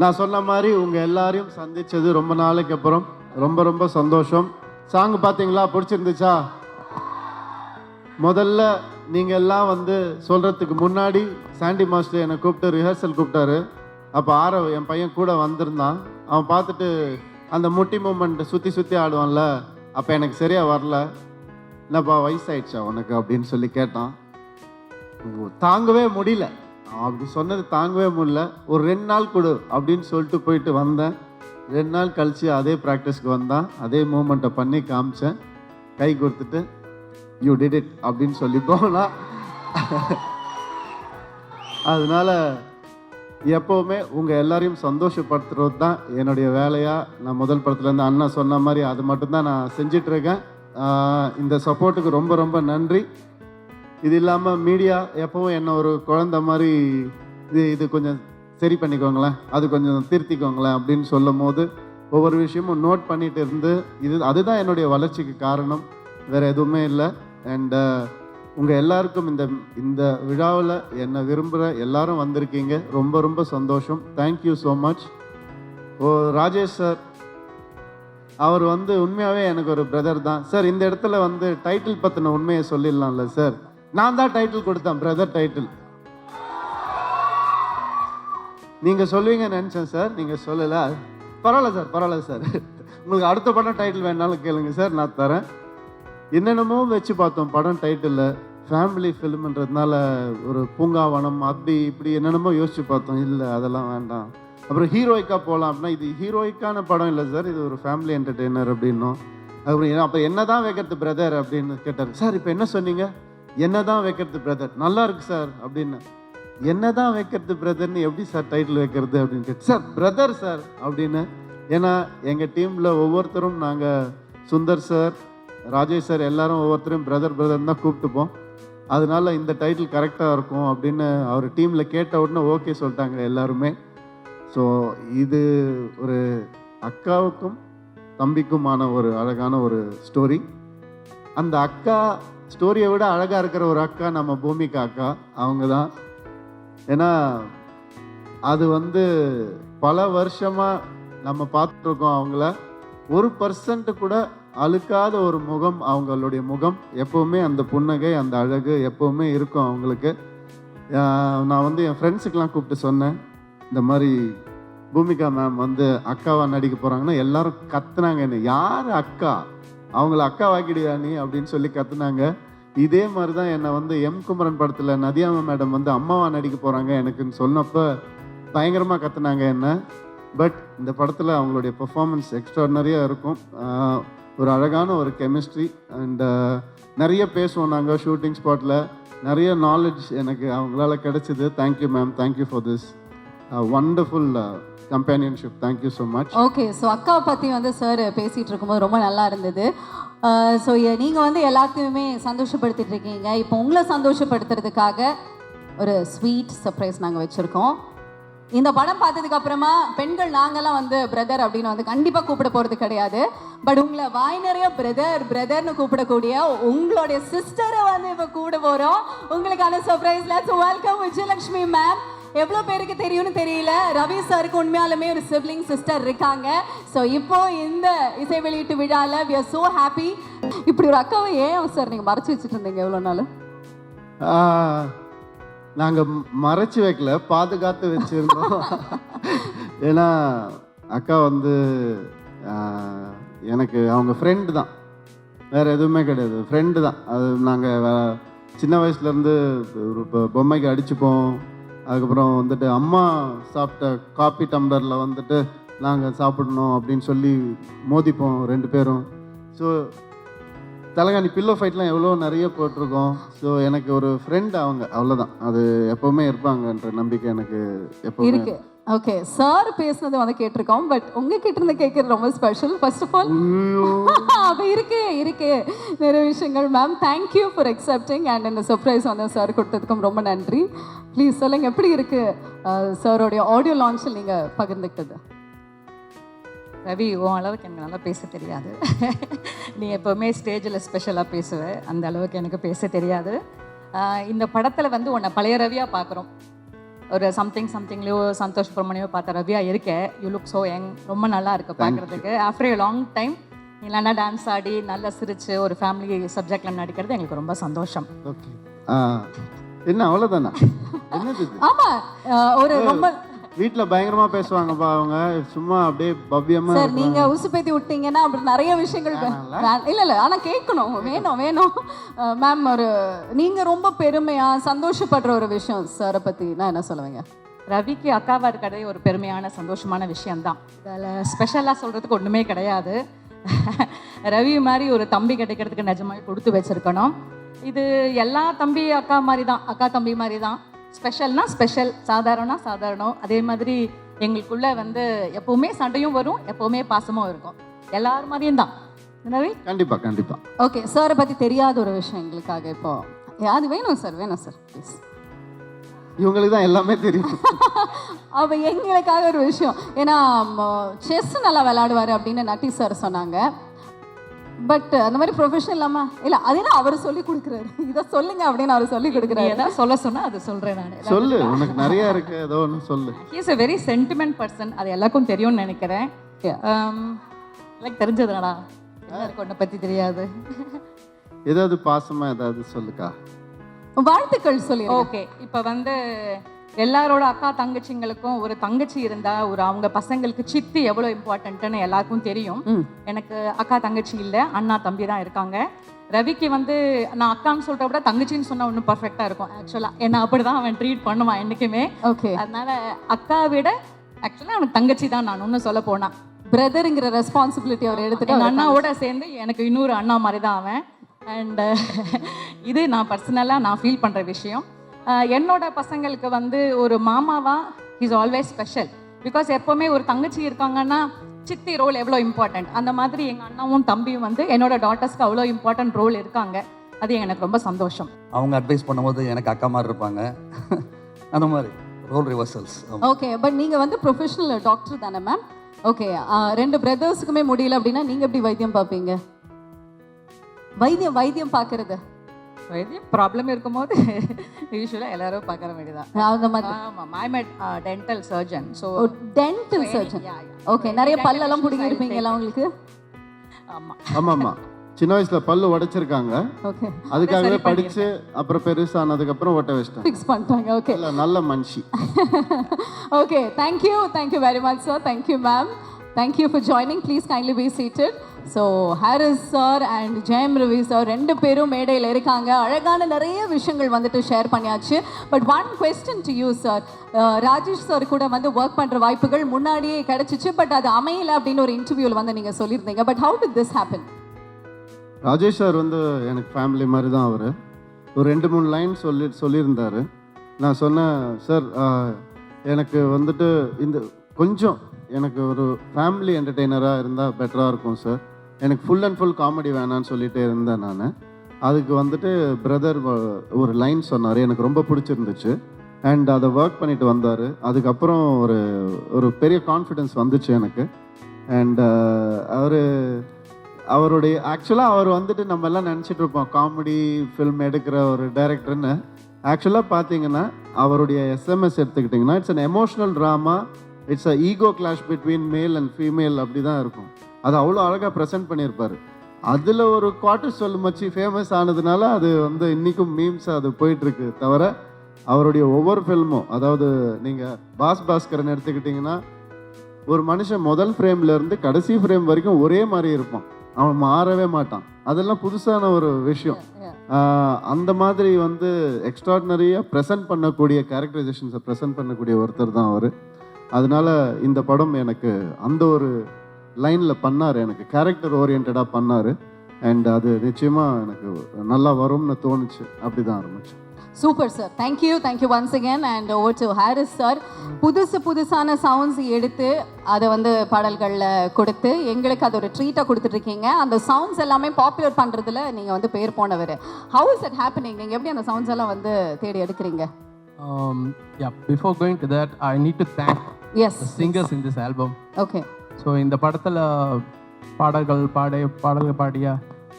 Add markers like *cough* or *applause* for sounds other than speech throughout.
நான் சொன்ன மாதிரி உங்கள் எல்லாரையும் சந்தித்தது ரொம்ப நாளைக்கு அப்புறம். ரொம்ப ரொம்ப சந்தோஷம். சாங் பார்த்தீங்களா? பிடிச்சிருந்துச்சா? முதல்ல நீங்கள் எல்லாம் வந்து சொல்கிறதுக்கு முன்னாடி சாண்டி மாஸ்டர் என்னை கூப்பிட்டு ரிஹர்சல் கூப்பிட்டாரு. அப்போ ஆரவ் என் பையன் கூட வந்திருந்தான். அவன் பார்த்துட்டு அந்த முட்டி மூமெண்ட் சுற்றி சுற்றி ஆடுவான்ல அப்போ எனக்கு சரியாக வரல. என்னப்பா வயசாயிடுச்சா உனக்கு அப்படின்னு சொல்லி கேட்டான். தாங்கவே முடியல. அப்படி சொன்னது தாங்கவே முடியல. ஒரு ரெண்டு நாள் கொடு அப்படின்னு சொல்லிட்டு போயிட்டு வந்தேன். ரெண்டு நாள் கழித்து அதே ப்ராக்டிஸ்க்கு வந்தான். அதே மூமெண்ட்டை பண்ணி காமிச்சேன். கை கொடுத்துட்டு யூ டிட் இட் அப்படின்னு சொல்லி போனா. அதனால் எப்போவுமே உங்கள் எல்லாரையும் சந்தோஷப்படுத்துறது தான் என்னுடைய வேலையாக நான் முதல் படத்துலேருந்து அண்ணா சொன்ன மாதிரி அது மட்டும்தான் நான் செஞ்சிட்ருக்கேன் இந்த சப்போர்ட்டுக்கு ரொம்ப ரொம்ப நன்றி. இது இல்லாமல் மீடியா எப்பவும் என்ன ஒரு குழந்தை மாதிரி இது இது கொஞ்சம் சரி பண்ணிக்கோங்களேன். அது கொஞ்சம் திருத்திக்கோங்களேன் அப்படின்னு சொல்லும் போது ஒவ்வொரு விஷயமும் நோட் பண்ணிட்டு இருந்து இது அதுதான் என்னுடைய வளர்ச்சிக்கு காரணம். வேறு எதுவுமே இல்லை. அண்ட் uh, உங்கள் எல்லாருக்கும் இந்த இந்த விழாவில் என்னை விரும்புகிற எல்லாரும் வந்திருக்கீங்க. ரொம்ப ரொம்ப சந்தோஷம். Thank you so much oh Rajesh sir அவர் வந்து உண்மையாகவே எனக்கு ஒரு பிரதர் தான். சார் இந்த இடத்துல வந்து டைட்டில் பற்றின உண்மையை சொல்லிடலாம்ல சார் நான் தான் டைட்டில் கொடுத்தேன் பிரதர் டைட்டில் நீங்கள் சொல்லுவீங்க நினைச்சேன் சார் நீங்கள் சொல்லலை. பரவாயில்ல சார் பரவாயில்ல சார் உங்களுக்கு அடுத்த படம் டைட்டில் வேணாலும் கேளுங்க சார் நான் தரேன். என்னென்னமோ வச்சு பார்த்தோம் படம் டைட்டில் ஃபேமிலி ஃபிலிம்ன்றதுனால ஒரு பூங்காவனம் அப்படி இப்படி என்னென்னமோ யோசிச்சு பார்த்தோம். இல்லை அதெல்லாம் வேண்டாம். அப்புறம் ஹீரோயிக்காக போகலாம் அப்படின்னா இது ஹீரோயிக்கான படம் இல்லை சார் இது ஒரு ஃபேமிலி என்டர்டெய்னர் அப்படின்னும். அப்புறம் அப்போ என்ன தான் வைக்கிறது பிரதர் அப்படின்னு கேட்டார். சார் இப்போ என்ன சொன்னீங்க? என்ன தான் வைக்கிறது பிரதர் நல்லா இருக்கு சார் அப்படின்னு. என்ன தான் வைக்கிறது பிரதர்னு எப்படி சார் டைட்டில் வைக்கிறது அப்படின்னு கேட்டு சார் பிரதர் சார் அப்படின்னு. ஏன்னா எங்கள் டீமில் ஒவ்வொருத்தரும் நாங்கள் சுந்தர் சார் ராஜேஷ் சார் எல்லாரும் ஒவ்வொருத்தரும் பிரதர் பிரதர் தான் கூப்பிட்டுப்போம். அதனால இந்த டைட்டில் கரெக்டாக இருக்கும் அப்படின்னு அவர் டீமில் கேட்ட உடனே ஓகே சொல்லிட்டாங்க எல்லாருமே. ஸோ இது ஒரு அக்காவுக்கும் தம்பிக்குமான ஒரு அழகான ஒரு ஸ்டோரி அந்த அக்கா ஸ்டோரியை விட அழகாக இருக்கிற ஒரு அக்கா நம்ம பூமிகா அக்கா அவங்க தான். ஏன்னா அது வந்து பல வருஷமாக நம்ம பார்த்துருக்கோம் அவங்கள. ஒரு பர்சன்ட் கூட அழுக்காத ஒரு முகம் அவங்களுடைய முகம் எப்போவுமே அந்த புன்னகை அந்த அழகு எப்போவுமே இருக்கும் அவங்களுக்கு. நான் வந்து என் ஃப்ரெண்ட்ஸுக்கெலாம் கூப்பிட்டு சொன்னேன் இந்த மாதிரி பூமிகா மேம் வந்து அக்காவாக நடிக்க போகிறாங்கன்னா எல்லாரும் கத்துனாங்க என்ன. யார் அக்கா? அவங்கள அக்கா வாக்கிடியா நீ அப்படின்னு சொல்லி கத்துனாங்க. இதே மாதிரி தான் என்னை வந்து எம் குமரன் படத்தில் நதியாம மேடம் வந்து அம்மாவா நடிக்க போகிறாங்க எனக்குன்னு சொன்னப்போ பயங்கரமாக கத்துனாங்க என்ன. பட் இந்த படத்தில் அவங்களுடைய பெர்ஃபார்மன்ஸ் எக்ஸ்ட்ராடனரியாக இருக்கும். ஒரு அழகான ஒரு கெமிஸ்ட்ரி அண்ட் நிறைய பேசுவோம் நாங்கள் ஷூட்டிங் ஸ்பாட்டில் நிறைய நாலேஜ் எனக்கு அவங்களால கிடச்சிது. Thank you ma'am thank you for this wonderful companionship thank you so much okay so அக்காவை பற்றி வந்து சார் பேசிகிட்டு இருக்கும்போது ரொம்ப நல்லா இருந்தது. Uh, ஸோ நீங்கள் வந்து எல்லாத்தையுமே சந்தோஷப்படுத்திட்டு இருக்கீங்க. இப்போ உங்களை சந்தோஷப்படுத்துறதுக்காக ஒரு ஸ்வீட் சர்ப்ரைஸ் நாங்கள் வச்சுருக்கோம். இந்த படம் பார்த்ததுக்கு அப்புறமா பெண்கள் நாங்கெல்லாம் வந்து பிரதர் அப்படின்னு வந்து கண்டிப்பாக கூப்பிட போகிறது கிடையாது. பட் உங்களை வாய் நிறைய பிரதர் பிரதர்னு கூப்பிடக்கூடிய உங்களுடைய சிஸ்டரை வந்து இப்போ கூட போகிறோம் உங்களுக்கான surprise let's welcome Vijayalakshmi ma'am எவ்வளோ பேருக்கு தெரியும்னு தெரியல. ரவி சாருக்கு உண்மையாலுமே ஒரு சிப்ளிங் சிஸ்டர் இருக்காங்க. ஸோ இப்போ இந்த இசை வெளியீட்டு விழாவில் வி ஆர் ஸோ ஹாப்பி இப்படி ஒரு அக்காவை ஏன் சார் நீங்கள் மறைச்சு வச்சுட்டு இருந்தீங்க எவ்வளோ நாள்? நாங்கள் மறைச்சு வைக்கல பாதுகாத்து வச்சுருந்தோம். *laughs* ஏன்னா அக்கா வந்து எனக்கு அவங்க ஃப்ரெண்டு தான். வேறு எதுவுமே கிடையாது. ஃப்ரெண்டு தான். அது நாங்கள் சின்ன வயசுலேருந்து ஒரு பொம்மைக்கு அடிச்சுப்போம். அதுக்கப்புறம் வந்துட்டு அம்மா சாப்பிட்ட காப்பி டம்ளரில் வந்துட்டு நாங்கள் சாப்பிடணும் அப்படின்னு சொல்லி மோதிப்போம் ரெண்டு பேரும். ஸோ தலைகாணி பில்லோ ஃபைட்லாம் எவ்வளோ நிறைய போட்டிருக்கோம். ஸோ எனக்கு ஒரு ஃப்ரெண்ட் அவங்க அவ்வளோதான் அது எப்போவுமே இருப்பாங்கன்ற நம்பிக்கை எனக்கு எப்போவுமே ஓகே சார் பேசுனது வந்து கேட்டிருக்கோம் பட் உங்ககிட்ட இருந்து கேட்கறது ரொம்ப ஸ்பெஷல் ஃபர்ஸ்ட் ஆஃப் ஆல். அப்போ இருக்கு இருக்கு. நிறைய விஷயங்கள் ma'am thank you for accepting and இந்த சர்ப்ரைஸ் வந்து சார் கொடுத்ததுக்கும் ரொம்ப நன்றி. ப்ளீஸ் சொல்லுங்க எப்படி இருக்கு? சாரோடைய ஆடியோ லான்ச்சில் நீங்கள் பகிர்ந்துக்கிட்டது. ரவி உன் அளவுக்கு எனக்கு நல்லா பேச தெரியாது. நீ எப்போவுமே ஸ்டேஜில் ஸ்பெஷலாக பேசுவ. அந்த அளவுக்கு எனக்கு பேச தெரியாது. இந்த படத்தில் வந்து உன்னை பழைய ரவியாக பார்க்குறோம் ஒரு சம்திங் சம்திங்லேயோ சந்தோஷ் சுப்ரமணியோ பார்த்த ரவியா இருக்கேன் யூ லுக் ஸோ யங் ரொம்ப நல்லா இருக்கு பார்க்குறதுக்கு. ஆஃப்டர் ஏ லாங் டைம் இல்லைன்னா டான்ஸ் ஆடி நல்லா சிரிச்சு ஒரு ஃபேமிலி சப்ஜெக்டில் நடிக்கிறது எங்களுக்கு ரொம்ப சந்தோஷம். ஓகே என்ன அவ்வளோதானா *laughs* என்னது ஆமா ஒரு ரொம்ப வீட்டில் பயங்கரமா பேசுவாங்கப்பா அவங்க. சும்மா அப்படியே பவ்யமா சார் நீங்க உசுப்பேத்தி விட்டீங்கன்னா அப்படி நிறைய விஷயங்கள் இல்ல. இல்ல ஆனா கேட்கணும். வேணும் வேணும். மேம் ஒரு நீங்க ரொம்ப பெருமையா சந்தோஷப்படுற ஒரு விஷயம் சாரை பத்தி நான் என்ன சொல்லுவீங்க? ரவிக்கு அக்காவா இருக்கிறதே ஒரு பெருமையான சந்தோஷமான விஷயம்தான். அதில் ஸ்பெஷலாக சொல்கிறதுக்கு ஒன்றுமே கிடையாது. *laughs* ரவி மாதிரி ஒரு தம்பி கிடைக்கிறதுக்கு நிஜமாவே கொடுத்து வச்சிருக்கணும். இது எல்லா தம்பி அக்கா மாதிரி தான் அக்கா தம்பி மாதிரி தான் ஸ்பெஷல்னா ஸ்பெஷல் சாதாரணா சாதாரணம் அதே மாதிரி எங்களுக்குள்ள வந்து எப்பவுமே சண்டையும் வரும் எப்பவுமே பாசமும் இருக்கும். எல்லார் மாதிரியும் தான். ரவி கண்டிப்பா கண்டிப்பா. ஓகே சாரை பத்தி தெரியாத ஒரு விஷயம் எங்களுக்காக இப்போ. அது வேணும் சார் வேணும் சார் ப்ளீஸ் இவங்களுக்கு தான் எல்லாமே தெரியும். *laughs* அவ எங்களுக்காக ஒரு விஷயம். ஏன்னா செஸ் நல்லா விளையாடுவாரு அப்படின்னு நட்டி சார் சொன்னாங்க. பட் அந்த மாதிரி ப்ரொஃபஷன் இல்லாம இல்ல அதே அவர் சொல்லி கொடுக்குறாரு? *laughs* இதை சொல்லுங்க அப்படின்னு அவர் சொல்லி கொடுக்குறாரு. சொல்ல சொன்னா அது சொல்றேன் நான். *laughs* சொல்லு உனக்கு நிறைய இருக்கு. ஏதோ ஒன்று சொல்லு. He's a very sentiment person அது எல்லாருக்கும் தெரியும்னு நினைக்கிறேன். லைக் தெரிஞ்சதுடா எல்லாருக்கும் உன்னை பற்றி தெரியாது. ஏதாவது பாசமா ஏதாவது சொல்லுக்கா? வாழ்த்துக்கள் சொல்லி ஓகே இப்போ வந்து எல்லாரோட அக்கா தங்கச்சிங்களுக்கும் ஒரு தங்கச்சி இருந்தா ஒரு அவங்க பசங்களுக்கு சித்தி எவ்வளோ இம்பார்ட்டன்ட்னு எல்லாருக்கும் தெரியும். எனக்கு அக்கா தங்கச்சி இல்லை அண்ணா தம்பி தான் இருக்காங்க. ரவிக்கு வந்து நான் அக்கான்னு சொல்கிறத விட தங்கச்சின்னு சொன்னா இன்னும் பர்ஃபெக்டாக இருக்கும். ஆக்சுவலாக என்ன அப்படி தான் அவன் ட்ரீட் பண்ணுவான் என்றைக்குமே ஓகே அதனால அக்கா விட ஆக்சுவலாக அவனுக்கு தங்கச்சி தான் நான் ஒன்றும் சொல்ல போனா. பிரதருங்கிற ரெஸ்பான்சிபிலிட்டி அவர் எடுத்துட்டு அண்ணாவோட சேர்ந்து எனக்கு இன்னொரு அண்ணா மாதிரி தான் அவன். அண்ட் இது நான் பர்சனலாக நான் ஃபீல் பண்ணுற விஷயம். என்னோட பசங்களுக்கு வந்து ஒரு மாமாவா இஸ் ஆல்வேஸ் ஸ்பெஷல் பிகாஸ் எப்போவுமே ஒரு தங்கச்சி இருக்காங்கன்னா சித்தி ரோல் எவ்வளோ இம்பார்ட்டன்ட் அந்த மாதிரி எங்கள் அண்ணாவும் தம்பியும் வந்து என்னோட டாட்டர்ஸ்க்கு அவ்வளோ இம்பார்ட்டன்ட் ரோல் இருக்காங்க. அது எனக்கு ரொம்ப சந்தோஷம். அவங்க அட்வைஸ் பண்ணும்போது எனக்கு அக்கா மாதிரி இருப்பாங்க. *laughs* அந்த மாதிரி ரோல் ரிவர்சல்ஸ் ஓகே பட் நீங்க வந்து ப்ரொஃபஷனல் டாக்டர் தானே மேம் ஓகே ரெண்டு பிரதர்ஸுக்குமே முடியல அப்படின்னா நீங்க எப்படி வைத்தியம் பார்ப்பீங்க? வைத்தியம் வைத்தியம் பார்க்கறது. வைத்தியம் ப்ராப்ளம் இருக்கும்போது *laughs* யூஸ்வலாக எல்லாரும் பார்க்குற வேண்டியதான் அந்த மாதிரி. ஆமாம் I met dental surgeon so dental surgeon okay நிறைய பல்லெல்லாம் பிடிங்கி இருப்பீங்களா உங்களுக்கு? ஆமாம் ஆமா. ஆமா சின்ன வயசுல பல்லு உடைச்சிருக்காங்க. ஓகே அதுக்காகவே படிச்சு அப்புறம் பெருசானதுக்கு அப்புறம் ஒட்ட வச்சிட்டாங்க ஃபிக்ஸ் பண்ணிட்டாங்க ஓகே இல்ல நல்ல மனுஷி. *laughs* Okay, thank you. Thank you very much, sir. Thank you, ma'am. Thank you for joining. Please kindly be seated. So Harris sir and Jayam Ravi sir ரெண்டு பேரும் மேடையில் இருக்காங்க. அழகான நிறைய விஷயங்கள் வந்துட்டு ஷேர் பண்ணியாச்சு. But one question to you sir Rajesh sir கூட வந்து ஒர்க் பண்ணுற வாய்ப்புகள் முன்னாடியே கிடச்சிச்சு. பட் அது அமையலை அப்படின்னு ஒரு இன்டர்வியூவில் வந்து நீங்கள் சொல்லியிருந்தீங்க. But how do this happen Rajesh sir வந்து எனக்கு ஃபேமிலி மாதிரி தான் அவர். ஒரு ரெண்டு மூணு லைன் சொல்லி சொல்லியிருந்தாரு. நான் சொன்னேன் சார் எனக்கு வந்துட்டு இந்த கொஞ்சம் எனக்கு ஒரு ஃபேமிலி என்டர்டெய்னராக இருந்தால் பெட்டராக இருக்கும் சார் எனக்கு ஃபுல் அண்ட் ஃபுல் காமெடி வேணான்னு சொல்லிட்டு இருந்தேன் நான். அதுக்கு வந்துட்டு பிரதர் ஒரு லைன் சொன்னார் எனக்கு ரொம்ப பிடிச்சிருந்துச்சு. அண்ட் அதை ஒர்க் பண்ணிட்டு வந்தார். அதுக்கப்புறம் ஒரு ஒரு பெரிய கான்ஃபிடென்ஸ் வந்துச்சு எனக்கு. அண்ட் அவர் அவருடைய ஆக்சுவலாக அவர் வந்துட்டு நம்ம எல்லாம் நினச்சிட்டு இருப்போம். காமெடி ஃபில்ம் எடுக்கிற ஒரு டைரக்டர்னு ஆக்சுவலாக பார்த்தீங்கன்னா அவருடைய எஸ்எம்எஸ் எடுத்துக்கிட்டிங்கன்னா it's an emotional drama it's a ego clash between male and female அப்படி தான் இருக்கும். அது அவ்வளோ அழகாக ப்ரெசென்ட் பண்ணியிருப்பாரு. அதில் ஒரு குவார்டர் சொல் மச்சி ஃபேமஸ் ஆனதுனால அது வந்து இன்றைக்கும் மீம்ஸ் அது போயிட்டுருக்கு தவிர அவருடைய ஒவ்வொரு ஃபில்மும் அதாவது நீங்கள் பாஸ் பாஸ்கரன் எடுத்துக்கிட்டிங்கன்னா ஒரு மனுஷன் முதல் ஃப்ரேம்ல இருந்து கடைசி ஃப்ரேம் வரைக்கும் ஒரே மாதிரி இருப்பான். அவன் மாறவே மாட்டான். அதெல்லாம் புதுசான ஒரு விஷயம். அந்த மாதிரி வந்து எக்ஸ்ட்ராடினரியாக ப்ரெசென்ட் பண்ணக்கூடிய கேரக்டரைசேஷன்ஸை ப்ரெசென்ட் பண்ணக்கூடிய ஒருத்தர் தான் அவர். அதனால இந்த படம் எனக்கு அந்த ஒரு லைனில் பண்ணார். எனக்கு கேரக்டர் ஓரியன்டாக பண்ணார். அண்ட் அது நிச்சயமாக எனக்கு நல்லா வரும்னு தோணுச்சு. அப்படி தான் ஆரம்பிச்சு super sir thank you thank you once again and over to Harris sir புதுசு புதுசான சவுண்ட்ஸ் எடுத்து அதை வந்து பாடல்களில் கொடுத்து எங்களுக்கு அது ஒரு ட்ரீட்டாக கொடுத்துட்ருக்கீங்க அந்த சவுண்ட்ஸ் எல்லாமே பாப்புலர் பண்ணுறதுல நீங்கள் வந்து பேர் போனவர். ஹவு இஸ் இட் ஹேப்பனிங் நீங்கள் எப்படி அந்த சவுண்ட்ஸ் எல்லாம் வந்து தேடி எடுக்கிறீங்க? Um, yeah, before going to that, I need to thank yes the singers in this album. Okay so இந்த படத்தில் பாடல்கள் பாடிய பாடல்கள் பாடிய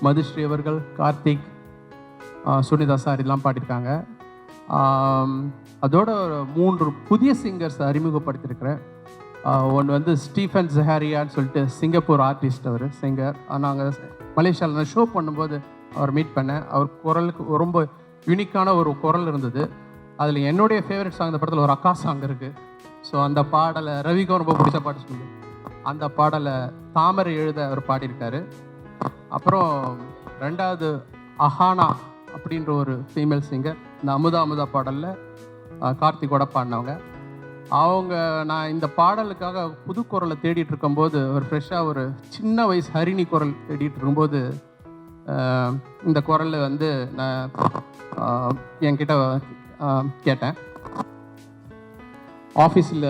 மதுஸ்ரீ அவர்கள் கார்த்திக் சுனிதா சார் எல்லாம் பாடியிருக்காங்க. அதோட மூன்று புதிய சிங்கர்ஸ் அறிமுகப்படுத்தியிருக்கிறேன். ஒன்று வந்து ஸ்டீஃபன் ஜஹாரியான்னு சொல்லிட்டு சிங்கப்பூர் ஆர்டிஸ்ட் அவர் சிங்கர் நாங்கள் மலேசியாவில் ஷோ பண்ணும்போது அவர் மீட் பண்ணேன். அவர் குரலுக்கு ரொம்ப யூனிக்கான ஒரு குரல் இருந்தது. அதில் என்னுடைய ஃபேவரட் சாங் இந்த படத்தில் ஒரு அக்கா சாங் இருக்குது ஸோ அந்த பாடலை ரவிக்கும் ரொம்ப பிடிச்ச பாட்டு சொல்லு அந்த பாடலை தாமரை எழுத அவர் பாடியிருக்காரு. அப்புறம் ரெண்டாவது அஹானா அப்படின்ற ஒரு ஃபீமேல் சிங்கர் இந்த அமுதா அமுதா பாடலில் கார்த்திகோட பாடினவங்க. அவங்க நான் இந்த பாடலுக்காக புது குரலை தேடிட்டு இருக்கும்போது ஒரு ஃப்ரெஷ்ஷாக ஒரு சின்ன வயசு ஹரிணி குரல் தேடிட்டு இருக்கும்போது இந்த குரலில் வந்து நான் என்கிட்ட கேட்டேன். ஆஃபீஸில்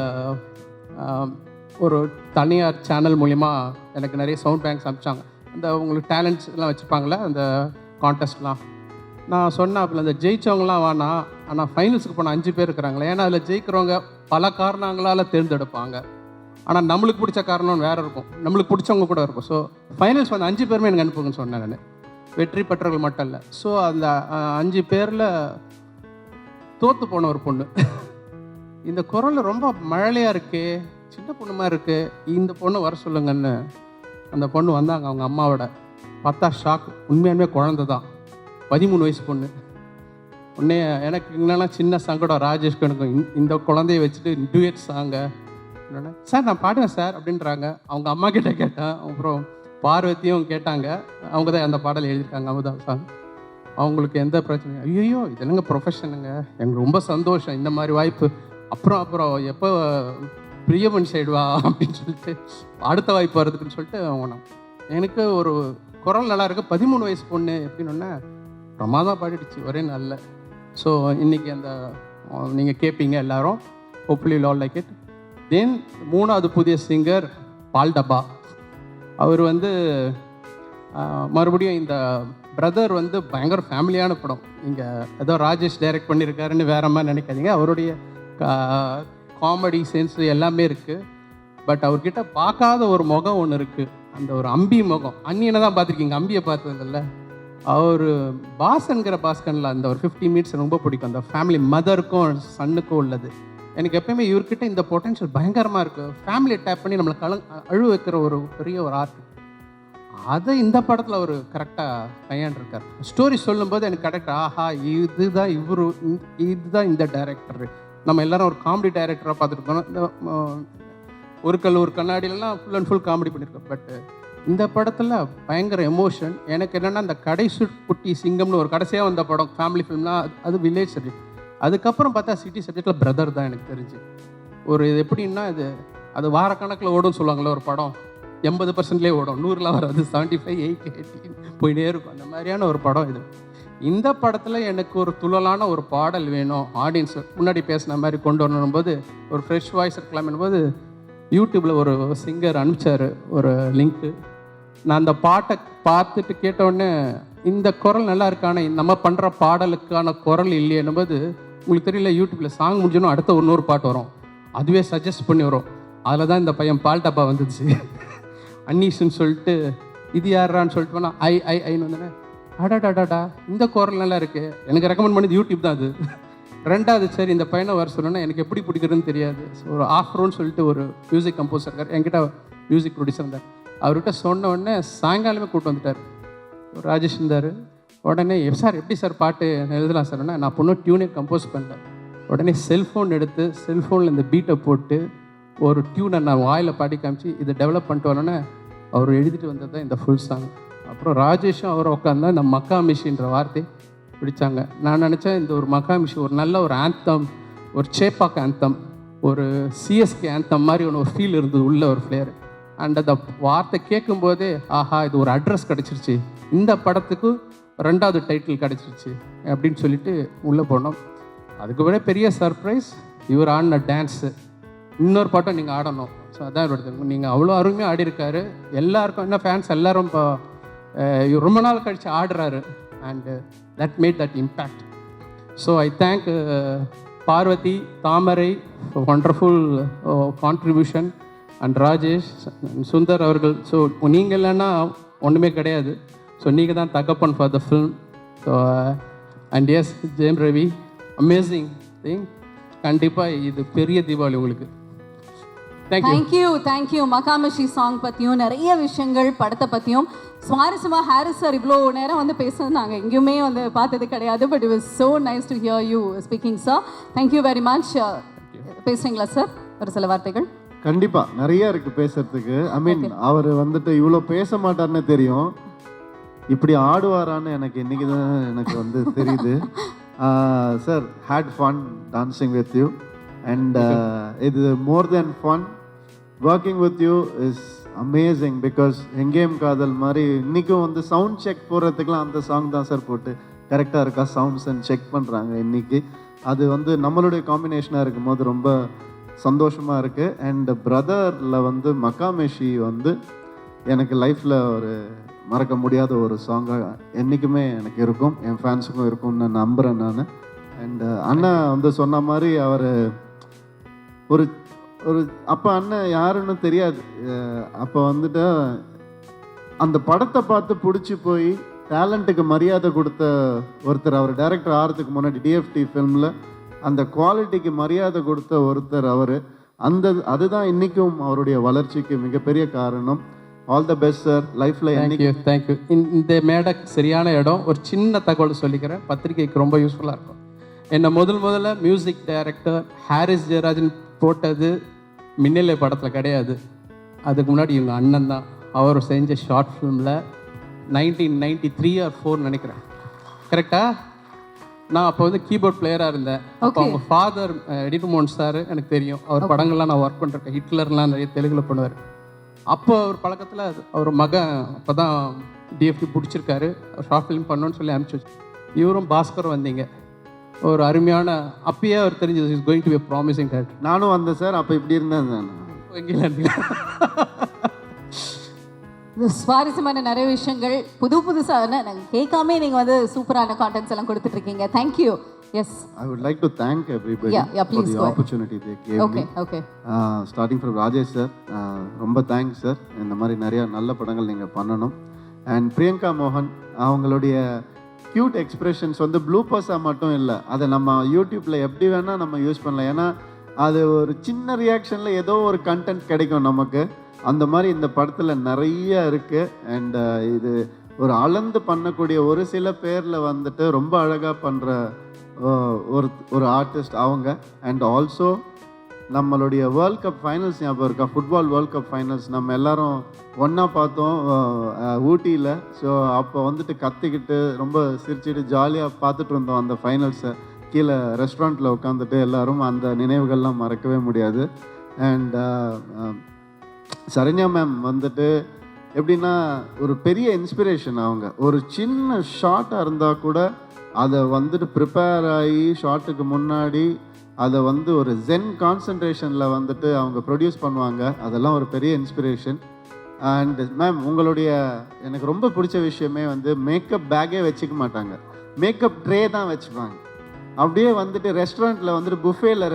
ஒரு தனியார் சேனல் மூலிமா எனக்கு நிறைய சவுண்ட் பேங்க்ஸ் அனுப்பிச்சாங்க. அந்த உங்களுக்கு டேலண்ட்ஸ் எல்லாம் வச்சுப்பாங்களே அந்த கான்டெஸ்ட்லாம் நான் சொன்னேன் அப்போ அந்த ஜெயிச்சவங்களாம் வேணாம் ஆனால் ஃபைனல்ஸுக்கு போன அஞ்சு பேர் இருக்கிறாங்களே ஏன்னா அதில் ஜெயிக்கிறவங்க பல காரணங்களால் தேர்ந்தெடுப்பாங்க. ஆனால் நம்மளுக்கு பிடிச்ச காரணம் வேறு இருக்கும். நம்மளுக்கு பிடிச்சவங்க கூட இருக்கும். ஸோ ஃபைனல்ஸ் வந்து அஞ்சு பேருமே எனக்கு அனுப்புங்கன்னு சொன்னேன் நான். வெற்றி பெற்றவர்கள் மட்டும் இல்லை. ஸோ அந்த அஞ்சு பேரில் தோற்று போன ஒரு பொண்ணு. இந்த குரல் ரொம்ப மழலையாக இருக்கே. சின்ன பொண்ணுமா இருக்குது இந்த பொண்ணு வர சொல்லுங்கன்னு அந்த பொண்ணு வந்தாங்க அவங்க அம்மாவோட. பார்த்தா ஷாக் உண்மையாலுமே குழந்த தான். பதிமூணு வயசு பொண்ணு. உடனே எனக்கு என்னென்னா சின்ன சங்கடம் ராஜேஷ்க்கு எனக்கு இந்த- இந்த குழந்தைய வச்சுட்டு டூயட் சாங்க என்னன்னா சார் நான் பாடுவேன் சார் அப்படின்றாங்க. அவங்க அம்மா கிட்ட கேட்டேன். அப்புறம் பார்வதியும் கேட்டாங்க. அவங்க தான் அந்த பாடல் எழுதியிருக்காங்க அமுதா சாங் அவங்களுக்கு எந்த பிரச்சனையும் ஐயோ இது என்னங்க ப்ரொஃபஷனுங்க எங்களுக்கு ரொம்ப சந்தோஷம். இந்த மாதிரி வாய்ப்பு. அப்புறம் அப்புறம் எப்போ பிரியமன் சைடு வா அப்படின்னு சொல்லிட்டு அடுத்த வாய்ப்பு வருதுக்குன்னு சொல்லிட்டு அவங்க எனக்கு ஒரு குரல் நல்லா இருக்குது பதிமூணு வயசு பொண்ணு எப்படின்னு பிரமாதம் பாடிடுச்சு. ஒரே நல்ல ஸோ இன்றைக்கி அந்த நீங்கள் கேட்பீங்க எல்லாரும். Hopefully all like it then மூணாவது புதிய சிங்கர் பால் டப்பா அவர் வந்து மறுபடியும் இந்த பிரதர் வந்து பயங்கர ஃபேமிலியான படம். இங்கே ஏதோ ராஜேஷ் டைரக்ட் பண்ணியிருக்காருன்னு வேற மாதிரி நினைக்காதீங்க. அவருடைய காமெடி சென்ஸ் எல்லாமே இருக்குது பட் அவர்கிட்ட பார்க்காத ஒரு முகம் ஒன்று இருக்குது அந்த ஒரு அம்பி முகம். அந்நியனை தான் பார்த்துருக்கீங்க? அம்பியை பார்த்ததில்ல. அவர் பாஸ்ங்கிற பாஸ்கனில் அந்த ஒரு ஃபிஃப்டி மினிட்ஸ் ரொம்ப பிடிக்கும். அந்த ஃபேமிலி மதருக்கும் சன்னுக்கும் உள்ளது. எனக்கு எப்பயுமே இவர்கிட்ட இந்த பொட்டன்ஷியல் பயங்கரமாக இருக்குது ஃபேமிலி டேப் பண்ணி நம்மளை கல அழு வைக்கிற ஒரு பெரிய ஒரு ஆர்ட் அதை இந்த படத்தில் அவர் கரெக்டாக கையாண்டிருக்கார் ஸ்டோரி சொல்லும்போது எனக்கு கரெக்டாக ஆஹா இதுதான் இவரு இதுதான் இந்த டைரக்டரு நம்ம எல்லாரும் ஒரு காமெடி டைரக்டராக பார்த்துட்டு போனோம். இந்த ஒரு கல் ஒரு கண்ணாடியிலலாம் ஃபுல் அண்ட் ஃபுல் காமெடி பண்ணியிருக்கோம் பட்டு இந்த படத்தில் பயங்கர எமோஷன் எனக்கு என்னென்னா இந்த கடைசி குட்டி சிங்கம்னு ஒரு கடைசியாக வந்த படம் ஃபேமிலி ஃபிலிம்னா அது வில்லேஜ் சப்ஜெக்ட் அதுக்கப்புறம் பார்த்தா சிட்டி சப்ஜெக்டில் பிரதர் தான் எனக்கு தெரிஞ்சு. ஒரு இது எப்படின்னா இது அது வாரக்கணக்கில் ஓடும்னு சொல்லுவாங்கள்ல ஒரு படம். எண்பது பர்சன்ட்லேயே ஓடும். நூறில் வராது. செவன்ட்டி ஃபைவ் எயிட் எயிட்டின் போயிட்டே இருக்கும். அந்த மாதிரியான ஒரு படம் இது. இந்த படத்தில் எனக்கு ஒரு துள்ளலான ஒரு பாடல் வேணும். ஆடியன்ஸ் முன்னாடி பேசின மாதிரி கொண்டு வரணும் போது ஒரு ஃப்ரெஷ் வாய்ஸ் இருக்கலாம் போது யூடியூப்பில் ஒரு சிங்கர் அனுப்பிச்சாரு ஒரு லிங்க்கு நான் அந்த பாட்டை பார்த்துட்டு கேட்டோடனே இந்த குரல் நல்லா இருக்கான நம்ம பண்ணுற பாடலுக்கான குரல் இல்லையேன்னும் போது உங்களுக்கு தெரியல யூடியூப்பில் சாங் முடிஞ்சோன்னா அடுத்த இன்னொரு பாட்டு வரும். அதுவே சஜஸ்ட் பண்ணி வரும். அதில் தான் இந்த பையன் பால்டப்பா வந்துச்சு. அன்னீஷுன்னு சொல்லிட்டு இது யாரான்னு சொல்லிட்டு போனால் ஐ ஐ ஐன்னு வந்தேன் அடாடாடாடா இந்த குரல் நல்லா இருக்கு. எனக்கு ரெக்கமெண்ட் பண்ணது யூடியூப் தான் அது. ரெண்டாவது சரி இந்த பையனை வர சொன்னோன்னா எனக்கு எப்படி பிடிக்கிறதுன்னு தெரியாது. ஸோ ஒரு ஆஃப்ரோன்னு சொல்லிட்டு ஒரு மியூசிக் கம்போசர் இருக்கார். என்கிட்ட மியூசிக் ப்ரொடியூசர் இருந்தார். அவர்கிட்ட சொன்ன உடனே சாயங்காலமே கூப்பிட்டு வந்துட்டார். ஒரு ராஜேஷ் இருந்தார். உடனே சார் எப்படி சார் பாட்டு? எழுதலாம் சார்னா நான் பொண்ணு டியூனே கம்போஸ் பண்ணேன் உடனே செல்ஃபோன் எடுத்து செல்ஃபோனில் இந்த பீட்டை போட்டு ஒரு டியூனை நான் வாயில் பாடி காமிச்சு இதை டெவலப் பண்ணிட்டு வரேன்னே அவர் எழுதிட்டு வந்தது தான் இந்த ஃபுல் சாங் அப்புறம் ராஜேஷும் அவர் உட்காந்தா இந்த மக்காமிஷின்ற வார்த்தை பிடிச்சாங்க. நான் நினச்சேன் இந்த ஒரு மக்காமிஷி ஒரு நல்ல ஒரு ஆந்தம் ஒரு சேப்பாக் ஆந்தம் ஒரு சிஎஸ்கே ஆந்தம் மாதிரி ஒன்று ஒரு ஃபீல் இருந்தது உள்ள ஒரு ஃப்ளேயர் அண்ட் அந்த வார்த்தை கேட்கும்போதே ஆஹா இது ஒரு அட்ரஸ் கிடச்சிருச்சு. இந்த படத்துக்கு ரெண்டாவது டைட்டில் கிடச்சிருச்சு. அப்படின்னு சொல்லிட்டு உள்ளே போனோம். அதுக்கு விட பெரிய சர்ப்ரைஸ் இவர் ஆடின டான்ஸு இன்னொரு பாட்டம் நீங்கள் ஆடணும். ஸோ அதான் நீங்கள் அவ்வளோ அருமையாக ஆடிருக்காரு எல்லாருக்கும் என்ன ஃபேன்ஸ் எல்லாரும் இப்போ ரொம்ப நாள் கழித்து ஆடுறாரு and that made that impact so I thank Parvathy Thamarai wonderful contribution and Rajesh Sundar அவர்கள் ஸோ நீங்கள் இல்லைன்னா ஒன்றுமே கிடையாது. ஸோ நீங்கள் தான் தகப்பன் for the film so and yes Jayam Ravi amazing thing கண்டிப்பாக இது பெரிய தீபாவளி உங்களுக்கு. தேங்க்யூ தேங்க்யூ மகாமஷி சாங் பற்றியும் நிறைய விஷயங்கள் படத்தை பற்றியும் சுவாரஸ்யமாக ஹாரிஸ் சார் இவ்வளோ நேரம் வந்து பேசுறது நாங்கள் எங்கேயுமே வந்து பார்த்தது கிடையாது but it was so nice to hear you speaking sir thank you very much பேசுறீங்களா சார் ஒரு சில வார்த்தைகள். கண்டிப்பா. நிறைய இருக்கு பேசுறதுக்கு. ஐ மீன் அவர் வந்துட்டு இவ்வளோ பேச மாட்டார்னு தெரியும். இப்படி ஆடுவாரான்னு எனக்கு இன்னைக்கு தான் எனக்கு வந்து தெரியுது. Sir had fun dancing with you and இது more then fun working with you is amazing because எங்கேயும் காதல் மாதிரி இன்றைக்கும் வந்து சவுண்ட் செக் போடுறதுக்குலாம் அந்த சாங் தான் சார் போட்டு கரெக்டாக இருக்கா? சவுண்ட்ஸ் அண்ட் செக் பண்ணுறாங்க இன்னைக்கு. அது வந்து நம்மளுடைய காம்பினேஷனாக இருக்கும்போது ரொம்ப சந்தோஷமாக இருக்குது அண்ட் பிரதரில் வந்து மக்காமேஷி வந்து எனக்கு லைஃப்பில் ஒரு மறக்க முடியாத ஒரு சாங்காக என்றைக்குமே எனக்கு இருக்கும். என் ஃபேன்ஸுக்கும் இருக்கும்னு நான் நம்புகிறேன் நான். அண்ட் அண்ணா வந்து சொன்ன மாதிரி அவர் ஒரு ஒரு அப்போ அண்ணன் யாருன்னு தெரியாது. அப்போ வந்துட்டு அந்த படத்தை பார்த்து பிடிச்சி போய் டேலண்ட்டுக்கு மரியாதை கொடுத்த ஒருத்தர் அவர் டைரக்டர் ஆகிறதுக்கு முன்னாடி டிஎஃப்டி ஃபிலிமில் அந்த குவாலிட்டிக்கு மரியாதை கொடுத்த ஒருத்தர் அவர். அந்த அதுதான் இன்றைக்கும் அவருடைய வளர்ச்சிக்கு மிகப்பெரிய காரணம். ஆல் த பெஸ்ட் சார் லைஃப்பில் தேங்க்யூ தேங்க்யூ இந்த மேடை சரியான இடம். ஒரு சின்ன தகவல் சொல்லிக்கிறேன். பத்திரிக்கைக்கு ரொம்ப யூஸ்ஃபுல்லாக இருக்கும். என்னை முதல் முதல்ல மியூசிக் டைரக்டர் ஹாரிஸ் ஜெயராஜன் போட்டது மின்னலை படத்தில் கிடையாது. அதுக்கு முன்னாடி இவங்க அண்ணன் தான். அவர் செஞ்ச ஷார்ட் ஃபிலிமில் nineteen ninety three or four நினைக்கிறேன் கரெக்டா நான் அப்போ வந்து கீபோர்ட் பிளேயராக இருந்தேன். அப்போ அவங்க ஃபாதர் எடிட் மோகன் சார் எனக்கு தெரியும். அவர் படங்கள்லாம் நான் ஒர்க் பண்ணிருக்கேன். ஹிட்லர்லாம் நிறைய தெலுங்குல பண்ணுவார். அப்போ அவர் பழக்கத்தில் அவர் மகன் அப்போ தான் டிஎஃப்டி பிடிச்சிருக்காரு. ஷார்ட் ஃபிலிம் பண்ணணும்னு சொல்லி அனுப்பிச்சி வச்சு இவரும் பாஸ்கர் வந்தீங்க. ஒரு அருமையான அப்பயே அவர் தெரிஞ்சது is going to be promising director நானும் வந்தேன் சார் அப்போ இப்படி இருந்தேன் இது சுவாரஸ்யமான நிறைய விஷயங்கள். புது புதுசாக நாங்கள் கேட்காம நீங்கள் வந்து சூப்பரான கான்டென்ட்ஸ் எல்லாம் கொடுத்துட்டு இருக்கீங்க. Thank you yes everybody Yeah, yeah, for please the go ahead. opportunity they gave okay. Okay starting from Rajesh sir ரொம்ப தேங்க்ஸ் சார் இந்த மாதிரி நிறைய நல்ல படங்கள் நீங்கள் பண்ணணும். அண்ட் பிரியங்கா மோகன் அவங்களுடைய க்யூட் எக்ஸ்பிரஷன்ஸ் வந்து ப்ளூபர்ஸாக மட்டும் இல்லை. அதை நம்ம யூடியூப்பில் எப்படி வேணால் நம்ம யூஸ் பண்ணலாம். ஏன்னா அது ஒரு சின்ன ரியாக்ஷனில் ஏதோ ஒரு கண்டென்ட் கிடைக்கும் நமக்கு. அந்த மாதிரி இந்த படத்தில் நிறைய இருக்குது அண்ட் இது ஒரு அளந்து பண்ணக்கூடிய ஒரு சில பேரில் வந்துட்டு ரொம்ப அழகாக பண்ணுற ஒரு ஒரு ஆர்டிஸ்ட் அவங்க. அண்ட் ஆல்சோ நம்மளுடைய வேர்ல்ட் கப் ஃபைனல்ஸ் ஞாபகம் இருக்கா? ஃபுட்பால் வேர்ல்ட் கப் ஃபைனல்ஸ் நம்ம எல்லாரும் ஒன்றா பார்த்தோம் ஊட்டியில். ஸோ அப்போ வந்துட்டு கத்திக்கிட்டு ரொம்ப சிரிச்சிட்டு ஜாலியாக பார்த்துட்டு இருந்தோம் அந்த ஃபைனல்ஸை கீழே ரெஸ்டாரண்ட்டில் உட்காந்துட்டு எல்லாரும் அந்த நினைவுகள்லாம் மறக்கவே முடியாது. அண்ட் சரண்யா மேம் வந்துட்டு எப்படின்னா ஒரு பெரிய இன்ஸ்பிரேஷன் அவங்க. ஒரு சின்ன ஷார்ட்டாக இருந்தால் கூட அதை வந்துட்டு ப்ரிப்பேர் ஆகி ஷார்ட்டுக்கு முன்னாடி அதை வந்து ஒரு ஜென் கான்சன்ட்ரேஷனில் வந்துட்டு அவங்க ப்ரொடியூஸ் பண்ணுவாங்க. அதெல்லாம் ஒரு பெரிய இன்ஸ்பிரேஷன் அண்ட் மேம் உங்களுடைய எனக்கு ரொம்ப பிடிச்ச விஷயமே வந்து மேக்கப் பேக்கே வச்சுக்க மாட்டாங்க. மேக்கப் ட்ரே தான் வச்சுப்பாங்க அப்படியே வந்துட்டு ரெஸ்டாரண்ட்டில் வந்துட்டு புஃபேல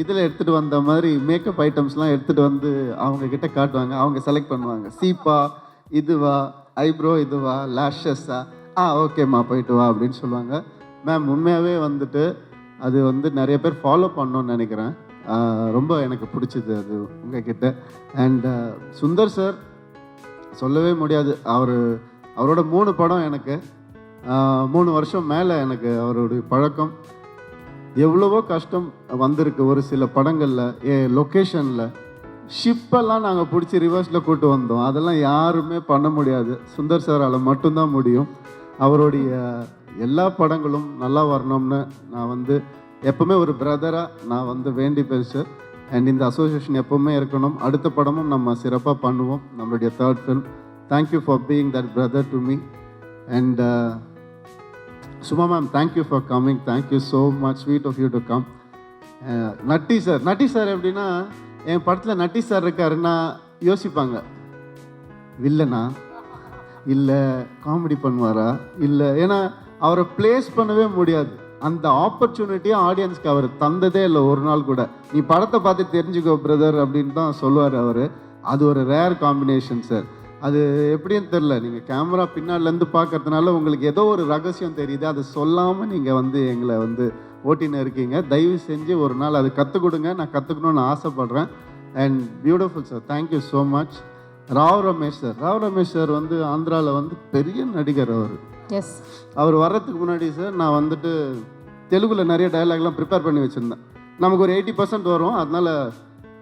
இதில் எடுத்துகிட்டு வந்த மாதிரி மேக்கப் ஐட்டம்ஸ்லாம் எடுத்துகிட்டு வந்து அவங்கக்கிட்ட காட்டுவாங்க. அவங்க செலக்ட் பண்ணுவாங்க. சீப்பா இதுவா ஐப்ரோ இதுவா லாஷஸ்ஸா ஆ ஓகேம்மா போயிட்டு வா அப்படின்னு சொல்லுவாங்க. மேம் உண்மையாகவே வந்துட்டு அது வந்து நிறைய பேர் ஃபாலோ பண்ணோன்னு நினைக்கிறேன். ரொம்ப எனக்கு பிடிச்சது அது உங்ககிட்ட. அண்ட் சுந்தர் சார் சொல்லவே முடியாது. அவர் அவரோட மூணு படம் எனக்கு மூணு வருஷம் மேலே எனக்கு அவருடைய பழக்கம். எவ்வளவோ கஷ்டம் வந்திருக்கு ஒரு சில படங்களில் ஏ லொக்கேஷனில் ஷிப்பெல்லாம் நாங்கள் பிடிச்சி ரிவர்ஸில் கூட்டு வந்தோம். அதெல்லாம் யாருமே பண்ண முடியாது. சுந்தர் சாரால் மட்டும்தான் முடியும். அவருடைய எல்லா படங்களும் நல்லா வரணும்னு நான் வந்து எப்பவுமே ஒரு பிரதராக நான் வந்து வேண்டி பேசு. அண்ட் இந்த அசோசியேஷன் எப்பவுமே இருக்கணும். அடுத்த படமும் நம்ம சிறப்பாக பண்ணுவோம். நம்மளுடைய third film thank you for being that brother to me and சும்மா ma'am thank you for coming thank you so much sweet of you to come Natty sir Natty sir எப்படின்னா என் படத்தில் நட்டி சார் இருக்காருன்னா யோசிப்பாங்க. வில்லனா? இல்லை காமெடி பண்ணுவாரா? இல்லை ஏன்னா அவரை ப்ளேஸ் பண்ணவே முடியாது. அந்த ஆப்பர்ச்சுனிட்டியை ஆடியன்ஸ்க்கு அவர் தந்ததே இல்லை ஒரு நாள் கூட. நீ படத்தை பார்த்து தெரிஞ்சுக்கோ பிரதர் அப்படின்னு தான் சொல்லுவார் அவர். அது ஒரு ரேர் காம்பினேஷன் சார் அது எப்படின்னு தெரில நீங்கள் கேமரா பின்னாடிலேருந்து பார்க்கறதுனால உங்களுக்கு ஏதோ ஒரு ரகசியம் தெரியுது. அதை சொல்லாமல் நீங்கள் வந்து எங்களை வந்து ஓட்டின்னு இருக்கீங்க. தயவு செஞ்சு ஒரு நாள் அது கற்றுக் கொடுங்க. நான் கற்றுக்கணும்னு ஆசைப்பட்றேன். And beautiful sir thank you so much Rao Ramesh sir. Rao Ramesh sir வந்து ஆந்திராவில் வந்து பெரிய நடிகர் அவர். எஸ் அவர் வர்றதுக்கு முன்னாடி சார் நான் வந்துட்டு தெலுங்குல நிறைய டயலாக்லாம் ப்ரிப்பேர் பண்ணி வச்சுருந்தேன். நமக்கு ஒரு எயிட்டி பர்சன்ட் வரும். அதனால்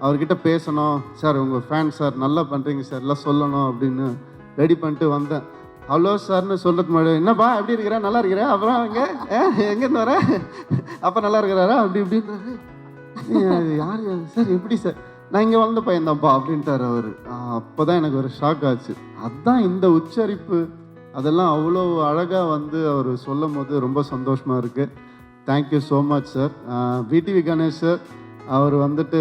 அவர்கிட்ட பேசணும். சார் உங்கள் ஃபேன் சார் நல்லா பண்ணுறீங்க சார். எல்லாம் சொல்லணும் அப்படின்னு ரெடி பண்ணிட்டு வந்தேன். ஹலோ சார்னு சொல்கிறதுக்கு முன்னாடி என்னப்பா எப்படி இருக்கிறா? நல்லா இருக்கிறா? அப்புறம் அங்கே எங்கேருந்து வர? அப்போ நல்லா இருக்கிறாரா? அப்படி இப்படின்றாரு. "ஏய், யார்? சார் எப்படி சார்? நான் இங்கே வளர்ந்த பையன்தான்ப்பா அப்படின்ட்டார் அவர். அப்போ தான் எனக்கு ஒரு ஷாக் ஆச்சு. அதுதான் இந்த உச்சரிப்பு அதெல்லாம் அவ்வளோ அழகாக வந்து அவர் சொல்லும் போது ரொம்ப சந்தோஷமாக இருக்குது thank you so much sir VTV Ganesh sir அவர் வந்துட்டு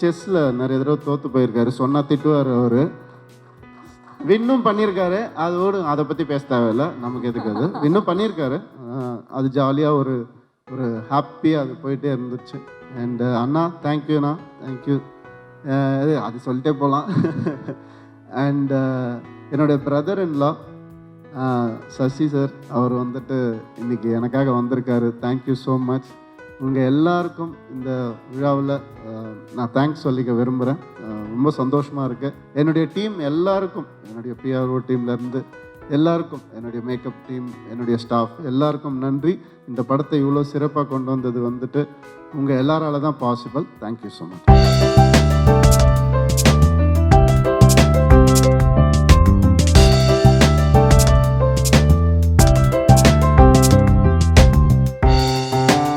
செஸ்ஸில் நிறைய தடவை தோற்று போயிருக்காரு. சொன்னால் திட்டுவார் அவர். வின்னும் பண்ணியிருக்காரு அதோடு அதை பற்றி பேச தேவையில்ல. நமக்கு எதுக்கு அது? வின்னும் பண்ணியிருக்காரு அது ஜாலியாக ஒரு ஒரு ஹாப்பியாக அது போயிட்டே இருந்துச்சு. அண்டு uh, அண்ணா தேங்க்யூண்ணா uh, தேங்க்யூ அது சொல்லிட்டே போகலாம் அண்ட் *laughs* uh, என்னுடைய brother in law Sasi sir அவர் வந்துட்டு இன்றைக்கி எனக்காக வந்திருக்காரு. தேங்க்யூ ஸோ மச் உங்கள் எல்லாருக்கும் இந்த விழாவில் நான் தேங்க்ஸ் சொல்லிக்க விரும்புகிறேன் ரொம்ப சந்தோஷமாக இருக்குது என்னுடைய டீம் எல்லாருக்கும் என்னுடைய பிஆர்ஓ டீம்லேருந்து எல்லாருக்கும் என்னுடைய மேக்கப் டீம் என்னுடைய ஸ்டாஃப் எல்லாருக்கும் நன்றி. இந்த படத்தை இவ்வளோ சிறப்பாக கொண்டு வந்தது வந்துட்டு உங்கள் எல்லாரால தான் பாசிபிள் தேங்க்யூ ஸோ மச்